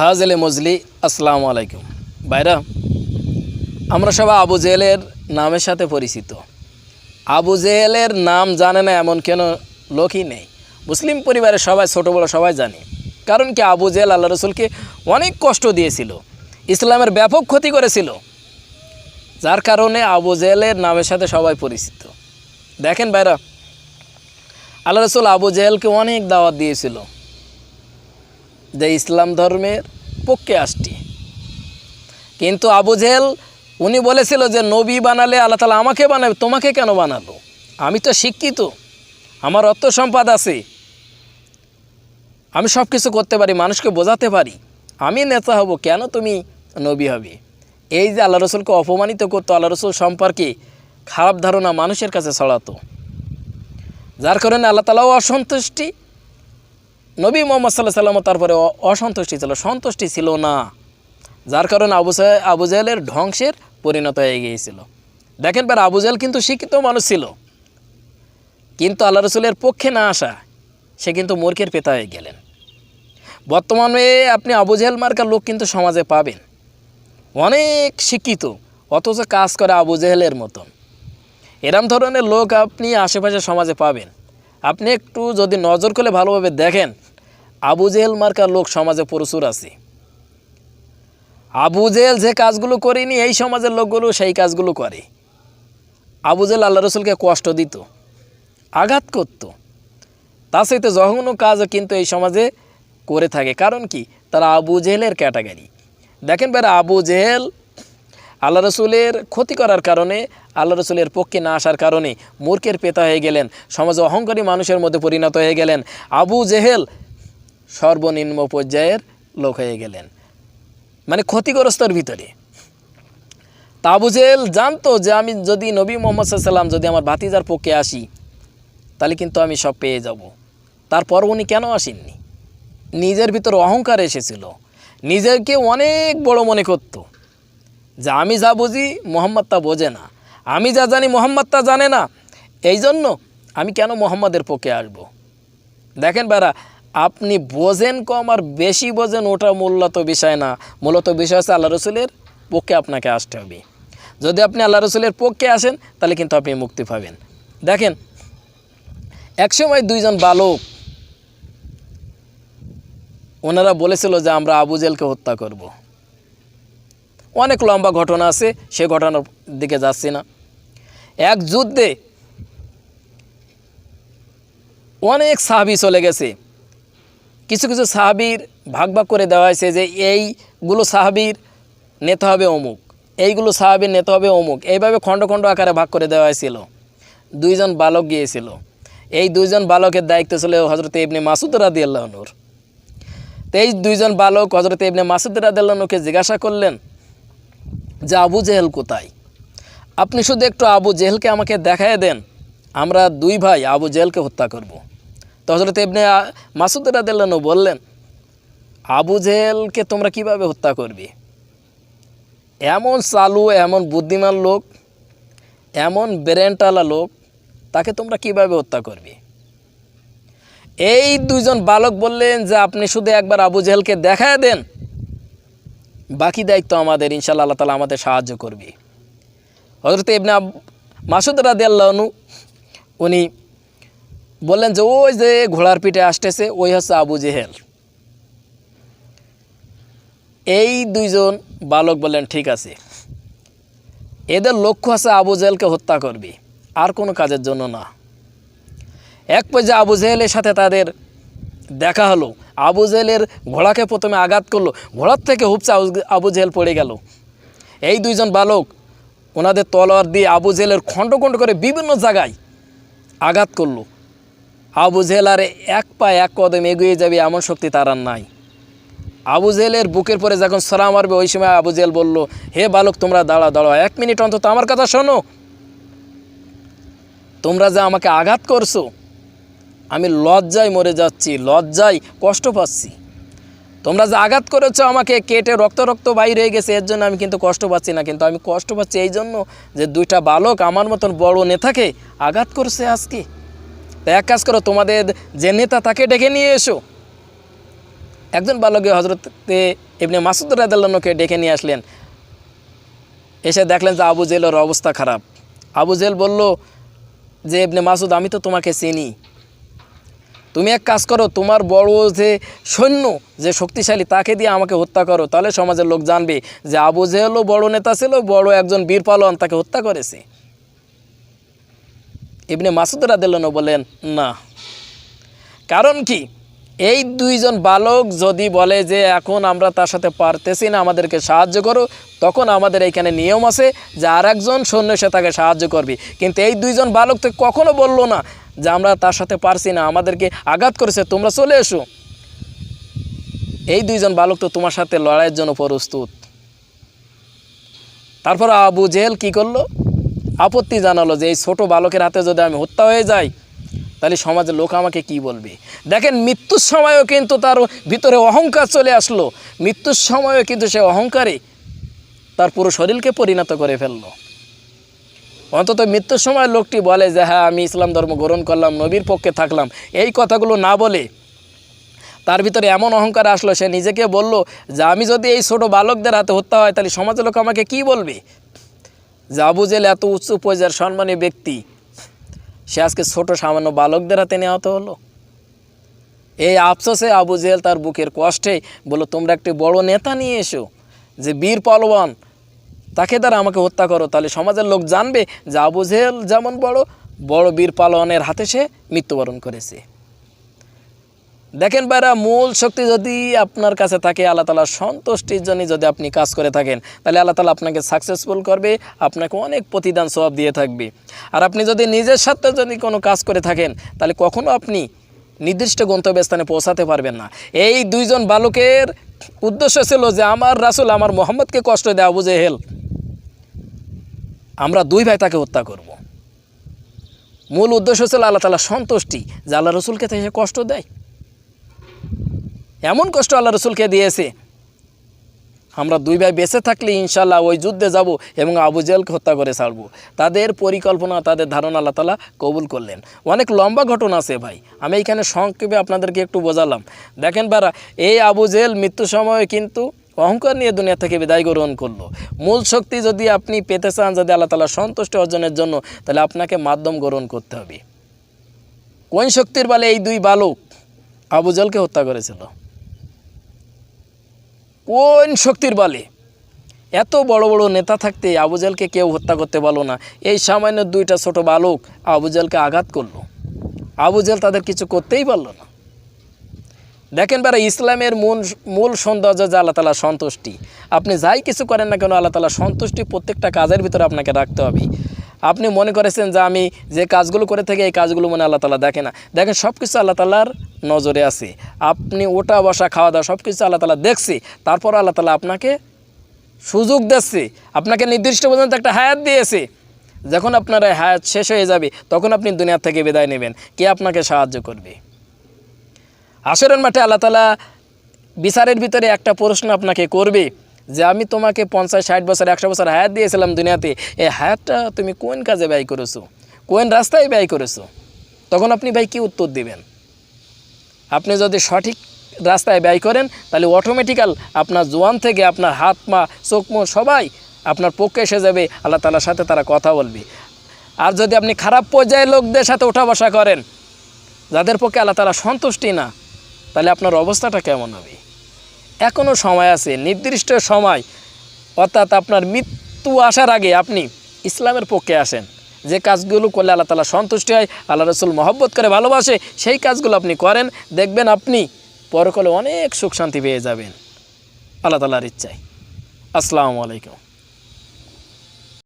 হাজেলে মজলি, আসসালামু আলাইকুম। ভাইরা, আমরা সবাই আবু জেহেলের নামের সাথে পরিচিত। আবু জেহেলের নাম জানে না এমন কেন লোকই নেই। মুসলিম পরিবারের সবাই, ছোট বড় সবাই জানে। কারণ কি আবু জেহেল আল্লাহ রসুলকে অনেক কষ্ট দিয়েছিল। ইসলামের ব্যাপক ক্ষতি করেছিল। যার কারণে আবু জেহেলের নামের সাথে সবাই পরিচিত। দেখেন ভাইরা, আল্লাহ রসুল আবু জেহেলকে অনেক দাওয়াত দিয়েছিল। যে ইসলাম ধর্মের পক্ষে আসটি কিন্তু আবু উনি বলেছিল যে, নবী বানালে আল্লাহ তালা আমাকে বানাবে, তোমাকে কেন বানালো? আমি তো শিক্ষিত, আমার অর্থ সম্পদ আছে। আমি সব কিছু করতে পারি, মানুষকে বোঝাতে পারি। আমি নেতা হব, কেন তুমি নবী হবে? এই যে আল্লাহ রসুলকে অপমানিত করতো, আল্লাহ রসুল সম্পর্কে খারাপ ধারণা মানুষের কাছে ছড়াতো। যার কারণে আল্লাহ তালাও অসন্তুষ্টি নবী মোহাম্মদ সাল্লাহ সাল্লাম তারপরে অসন্তুষ্টি ছিল। সন্তুষ্টি ছিল না। যার কারণে আবু আবু জাহেলের ধ্বংসের পরিণত হয়ে গিয়েছিল। দেখেন পার, আবু জাহেল কিন্তু শিক্ষিত মানুষ ছিল। কিন্তু আল্লাহ রসুলের পক্ষে না আসা, সে কিন্তু মূর্খের পেতা হয়ে গেলেন। বর্তমানে আপনি আবু জাহেল মার্কার লোক কিন্তু সমাজে পাবেন। অনেক শিক্ষিত, অথচ কাজ করে আবু জেহেলের মতন। এরম ধরনের লোক আপনি আশেপাশে সমাজে পাবেন। আপনি একটু যদি নজর করলে ভালোভাবে দেখেন আবু জেহেল মার্কার লোক সমাজে প্রচুর আছে। আবু জেহেল যে কাজগুলো করেনি, এই সমাজের লোকগুলো সেই কাজগুলো করে। আবু জেহেল আল্লাহ রসুলকে কষ্ট দিত, আঘাত করত। তা সহিত যখনও কাজও কিন্তু এই সমাজে করে থাকে। কারণ কি? তারা আবু জেহেলের ক্যাটাগরি। দেখেন বেড়া, আবু জেহেল আল্লাহ রসুলের ক্ষতি করার কারণে, আল্লাহ রসুলের পক্ষে না আসার কারণে মূর্খের পেতা হয়ে গেলেন, সমাজে অহংকারী মানুষের মধ্যে পরিণত হয়ে গেলেন। আবু জেহেল সর্বনিম্ন পর্যায়ের লোক হয়ে গেলেন। মানে ক্ষতিগ্রস্তর ভিতরে। তা আবু জানতো যে আমি যদি নবী মোহাম্মদ সাল্লাম যদি আমার ভাতিজার পক্ষে আসি, তাহলে কিন্তু আমি সব পেয়ে যাব। তারপর উনি কেন আসেননি? নিজের ভিতর অহংকার এসেছিল। নিজেকে অনেক বড় মনে করতো যে আমি যা বুঝি মোহাম্মদ তা বোঝে না। আমি যা জানি মোহাম্মদ তা জানে না। এই জন্য আমি কেন মোহাম্মদের পক্ষে আসব। দেখেন বেড়া আপনি বোঝেন কম আর বেশি বোঝেন ওটা মূলত বিষয় না। মূলত বিষয় হচ্ছে আল্লাহ রসুলের পক্ষে আপনাকে আসতে হবে। যদি আপনি আল্লাহ রসুলের পক্ষে আসেন, তাহলে কিন্তু আপনি মুক্তি পাবেন। দেখেন, একসময় দুইজন বালক, ওনারা বলেছিল যে আমরা আবু জেলকে হত্যা করব। অনেক লম্বা ঘটনা আছে, সে ঘটনার দিকে যাচ্ছি না। এক যুদ্ধে অনেক সাহাবি চলে গেছে। কিছু কিছু সাহাবির ভাগ ভাগ করে দেওয়া হয়েছে যে এইগুলো সাহাবির নেতা হবে অমুক, এইগুলো সাহাবির নেতা হবে অমুক। এইভাবে খণ্ড খণ্ড আকারে ভাগ করে দেওয়া হয়েছিল। দুইজন বালক গিয়েছিল। এই দুইজন বালকের দায়িত্ব ছিল হজরত ইবনে মাসুদ রাদি আল্লাহনুর তো এই দুইজন বালক হজরত ইবনে মাসুদ রাদি আল্লাহনুকে জিজ্ঞাসা করলেন, যে আবু জেহেল কোথায়? আপনি শুধু একটু আবু জেহেলকে আমাকে দেখায় দেন। আমরা দুই ভাই আবু জেহেলকে হত্যা করব। হজরত ইবনে মাসুদ রাদিল্লানু বললেন, আবু জেহেলকে তোমরা কীভাবে হত্যা করবে? এমন চালু, এমন বুদ্ধিমান লোক, এমন ব্রেনটালা লোক, তাকে তোমরা কীভাবে হত্যা করবে? এই দুজন বালক বললেন যে, আপনি শুধু একবার আবু জেহেলকে দেখায় দেন, বাকি দায়িত্ব আমাদের ইনশাল্লাহ আল্লাহ তালা আমাদের সাহায্য করবে। হজরত ইবনে মাসুদ রাদি আল্লাহনু উনি বললেন যে, ওই যে ঘোড়ার পিঠে আসতেছে, ওই হচ্ছে আবু জেহেল। এই দুইজন বালক বললেন, ঠিক আছে। এদের লক্ষ্য আছে আবু জেহেলকে হত্যা করবে, আর কোনো কাজের জন্য না। এক পর্যায়ে আবু জেহেলের সাথে তাদের দেখা হলো। আবু জেহেলের ঘোড়াকে প্রথমে আঘাত করল। ঘোড়ার থেকে হুপচে আবু- জেহেল পড়ে গেল। এই দুইজন বালক ওনাদের তলোয়ার দিয়ে আবু জেহেলের খণ্ড খণ্ড করে বিভিন্ন জায়গায় আঘাত করল। আবু জেহেল আর এক পা এক কদম এগিয়ে যাবে এমন শক্তি তার আর নাই। আবু জেহেলের বুকের পরে যখন সরা মারবে, ওই সময় আবু জেহেল বলল, হে বালক, তোমরা দাঁড়া, দাঁড়াও, এক মিনিট অন্তত আমার কথা শোনো। তোমরা যে আমাকে আঘাত করছ, আমি লজ্জায় মরে যাচ্ছি, লজ্জায় কষ্ট পাচ্ছি। তোমরা যে আঘাত করেছ, আমাকে কেটে রক্ত রক্ত বাইরে হয়ে গেছে, এর জন্য আমি কিন্তু কষ্ট পাচ্ছি না। কিন্তু আমি কষ্ট পাচ্ছি এই জন্য যে দুইটা বালক আমার মতন বড় নেতাকে আঘাত করছে আজকে। তা এক কাজ করো, তোমাদের যে নেতা তাকে ডেকে নিয়ে এসো। একজন বালকে হজরতে এমনি মাসুদ রাদাল্লাহকে ডেকে নিয়ে আসলেন। এসে দেখলেন যে আবু জেলের অবস্থা খারাপ। আবু জেল বলল, যে এমনি মাসুদ আমি তো তোমাকে চিনি। তুমি এক কাজ করো, তোমার বড় যে সৈন্য, যে শক্তিশালী, তাকে দিয়ে আমাকে হত্যা করো। তাহলে সমাজের লোক জানবে যে আবু জেহেলও বড় নেতা ছিল, বড় একজন বীর পালন তাকে হত্যা করেছে। ইবনে মাসুদ রাদেলন বলেন, না। কারণ কি? এই দুইজন বালক যদি বলে যে, এখন আমরা তার সাথে পারতেছি না, আমাদেরকে সাহায্য করো, তখন আমাদের এইখানে নিয়ম আছে যে আর একজন সৈন্য সে তাকে সাহায্য করবে। কিন্তু এই দুইজন বালক তো কখনো বলল না যে, আমরা তার সাথে পারছি না, আমাদেরকে আঘাত করেছে, তোমরা চলে এসো। এই দুইজন বালক তো তোমার সাথে লড়াইয়ের জন্য প্রস্তুত। তারপর আবু জেহেল কি করল? আপত্তি জানালো যে এই ছোট বালকের হাতে যদি আমি হত্যা হয়ে যাই, তাহলে সমাজের লোক আমাকে কি বলবে? দেখেন, মৃত্যুর সময়ও কিন্তু তার ভিতরে অহংকার চলে আসলো। মৃত্যুর সময়ও কিন্তু সে অহংকারে তার পুরো শরীরকে পরিণত করে ফেলল। অন্তত মৃত্যুর সময় লোকটি বলে যে হ্যাঁ আমি ইসলাম ধর্ম গ্রহণ করলাম, নবীর পক্ষে থাকলাম। এই কথাগুলো না বলে তার ভিতরে এমন অহংকার আসলো, সে নিজেকে বলল যে, আমি যদি এই ছোট বালকদের হাতে হত্যা হয়, তাহলে সমাজের লোক আমাকে কি বলবে? যে আবু জেল এত উচ্চ পর্যায়ের সম্মানী ব্যক্তি, সে আজকে ছোট সামান্য বালকদের হাতে নেওয়াতে হলো। এই আফসোসে আবু জেহেল তার বুকের কষ্টে বলল, তোমরা একটি বড় নেতা নিয়ে এসো যে বীর পালওয়ান তাকে দ্বারা আমাকে হত্যা করো। তাহলে সমাজের লোক জানবে যে আবু জেহেল যেমন বড় বড় বীর পালওয়ানের হাতে সে মৃত্যুবরণ করেছে। দেখেন বাইরা মূল শক্তি যদি আপনার কাছে থাকে, আল্লাহ তালার সন্তুষ্টির জন্য যদি আপনি কাজ করে থাকেন, তাহলে আল্লাহ তালা আপনাকে সাকসেসফুল করবে, আপনাকে অনেক প্রতিদান সব দিয়ে থাকবে। আর আপনি যদি নিজের সাথে যদি কোনো কাজ করে থাকেন, তাহলে কখনো আপনি নির্দিষ্ট গন্তব্যস্থানে পৌঁছাতে পারবেন না। এই দুইজন বালকের উদ্দেশ্য ছিল যে, আমার রাসুল আমার মোহাম্মদকে কষ্ট দেওয়া বুঝে হেল আমরা দুই ভাই তাকে হত্যা করব। মূল উদ্দেশ্য ছিল আল্লাহ তালা সন্তুষ্টি, যে আল্লাহ রসুলকে তাই কষ্ট দেয়। এমন কষ্ট আল্লাহ রসুলকে দিয়েছে। আমরা দুই ভাই বেঁচে থাকলে ইনশাল্লাহ ওই যুদ্ধে যাব এবং আবু জেলকে হত্যা করে ছাড়বো। তাদের পরিকল্পনা, তাদের ধারণা আল্লাহ তালা কবুল করলেন। অনেক লম্বা ঘটনা আছে ভাই। আমি এইখানে সংক্ষেপে আপনাদেরকে একটু বোঝালাম। দেখেন বারা এই আবু জেল মৃত্যু সময়ে কিন্তু অহংকার নিয়ে দুনিয়া থেকে বিদায় গ্রহণ করল। মূল শক্তি যদি আপনি পেতে চান, যদি আল্লাহ তালা সন্তুষ্টি অর্জনের জন্য, তাহলে আপনাকে মাধ্যম গ্রহণ করতে হবে। কোন শক্তির বলে এই দুই বালক আবু জেলকে হত্যা করেছিল? কোন শক্তির বলে? এত বড় বড় নেতা থাকতে আবুজালকে কেউ হত্যা করতে পারল না। এই সামান্য দুইটা ছোট বালক আবুজালকে আঘাত করল। আবুজাল তাদের কিছু করতেই পারল না। দেখেন বেড়া, ইসলামের মূল মূল সৌন্দর্য যে আল্লাহ তালা সন্তুষ্টি। আপনি যাই কিছু করেন না কেন, আল্লাহ তালা সন্তুষ্টি প্রত্যেকটা কাজের ভিতরে আপনাকে রাখতে হবে। আপনি মনে করেছেন যে আমি যে কাজগুলো করে থাকি, এই কাজগুলো মনে আল্লাহ তালা দেখে না। দেখেন সব কিছু আল্লাহ তালার নজরে আছে। আপনি ওটা বসা খাওয়া দাওয়া সব কিছু আল্লাহ তালা দেখছে। তারপর আল্লাহ তালা আপনাকে সুযোগ দিচ্ছে আপনাকে নির্দিষ্ট পর্যন্ত একটা হায়াত দিয়েছে। যখন আপনার হায়াত শেষ হয়ে যাবে, তখন আপনি দুনিয়া থেকে বিদায় নেবেন। কে আপনাকে সাহায্য করবে? আসরের মাঠে আল্লাহ তালা বিচারের ভিতরে একটা প্রশ্ন আপনাকে করবে যে, আমি তোমাকে পঞ্চাশ, ষাট বছর, একশো বছর হায়াত দিয়েছিলাম দুনিয়াতে। এই হায়াতটা তুমি কোন কাজে ব্যয় করেছ? কোন রাস্তায় ব্যয় করেছ? তখন আপনি ভাই কি উত্তর দিবেন? আপনি যদি সঠিক রাস্তায় ব্যয় করেন, তাহলে অটোমেটিক্যাল আপনার জোয়ান থেকে আপনার হাত, পা, চোখ, মুখ সবাই আপনার পক্ষে এসে যাবে, আল্লাহ তালার সাথে তারা কথা বলবে। আর যদি আপনি খারাপ পর্যায়ে লোকদের সাথে ওঠা বসা করেন, যাদের পক্ষে আল্লাহ তালা সন্তুষ্টি না, তাহলে আপনার অবস্থাটা কেমন হবে? এখনও সময় আছে, নির্দিষ্ট সময়, অর্থাৎ আপনার মৃত্যু আসার আগে আপনি ইসলামের পক্ষে আসেন। যে কাজগুলো করলে আল্লাহ তালা সন্তুষ্টি হয়, আল্লাহ রসুল মহব্বত করে ভালোবাসে, সেই কাজগুলো আপনি করেন, দেখবেন আপনি পরকালে অনেক সুখ শান্তি পেয়ে যাবেন। আল্লাহ তালার ইচ্ছায়। আসসালামু আলাইকুম।